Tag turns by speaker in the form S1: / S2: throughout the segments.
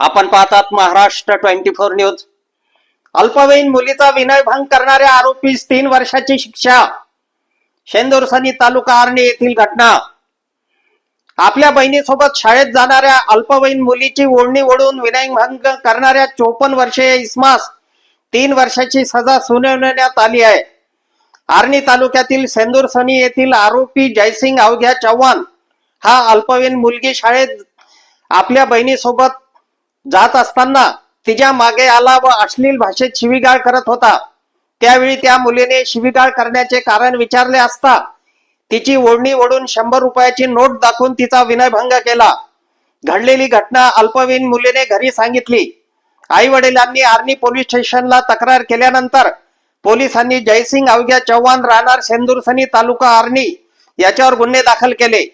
S1: आपण पाहतात Maharashtra twenty four news. अल्पवयीन मुलीचा विनयभंग करणाऱ्या आरोपीस तीन वर्षाची शिक्षा. शेंदुरसनी तालुका आर्णी येथील घटना. आपल्या बहिणीसोबत शाळेत जाणाऱ्या अल्पवयीन मुलीची ओढणी ओढून विनयभंग करणाऱ्या चोपन्न वर्षीय इस्मास तीन वर्षाची सजा सुनावण्यात आली आहे. आर्णी तालुक्यातील सेंदूरसनी येथील आरोपी जयसिंग अवघ्या चव्हाण हा अल्पवयीन मुलगी शाळेत आपल्या बहिणीसोबत जात असताना तिच्यामागे आला व अश्लील भाषेत शिवीगाळ करत होता. त्यावेळी त्या मुलीने शिवीगाळ करण्याचे कारण विचारले असता तिची ओढणी ओढून शंभर रुपयाची नोट दाखवून तिचा विनयभंग केला. घडलेली घटना अल्पवयीन मुलीने घरी सांगितली. आई वडिलांनी आर्नी पोलीस स्टेशनला तक्रार केल्यानंतर पोलिसांनी जयसिंग अवघ्या चव्हाण राहणार सेंदुरसनी तालुका आर्नी याच्यावर गुन्हे दाखल केले.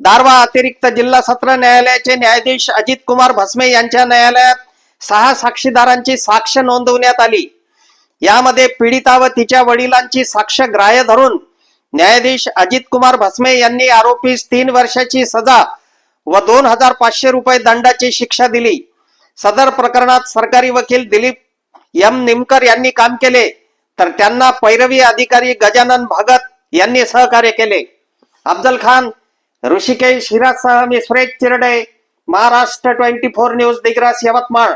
S1: दारवा अतिरिक्त जिल्हा सत्र न्यायालयाचे न्यायाधीश अजित कुमार भस्मे यांच्या न्यायालयात सहा साक्षीदारांची साक्ष नोंदवण्यात आली. यामध्ये पीडिता व तिच्या वडिलांची साक्ष ग्राह्य धरून न्यायाधीश अजित कुमार भस्मे यांनी आरोपीस तीन वर्षाची सजा व दोन हजार पाचशे रुपये दंडाची शिक्षा दिली. सदर प्रकरणात सरकारी वकील दिलीप एम निमकर यांनी काम केले तर त्यांना पैरवी अधिकारी गजानन भगत यांनी सहकार्य केले. अफजल खान ऋषिकेश हिरासह मी Suresh Chirde Maharashtra twenty four news Digras Yavatmal.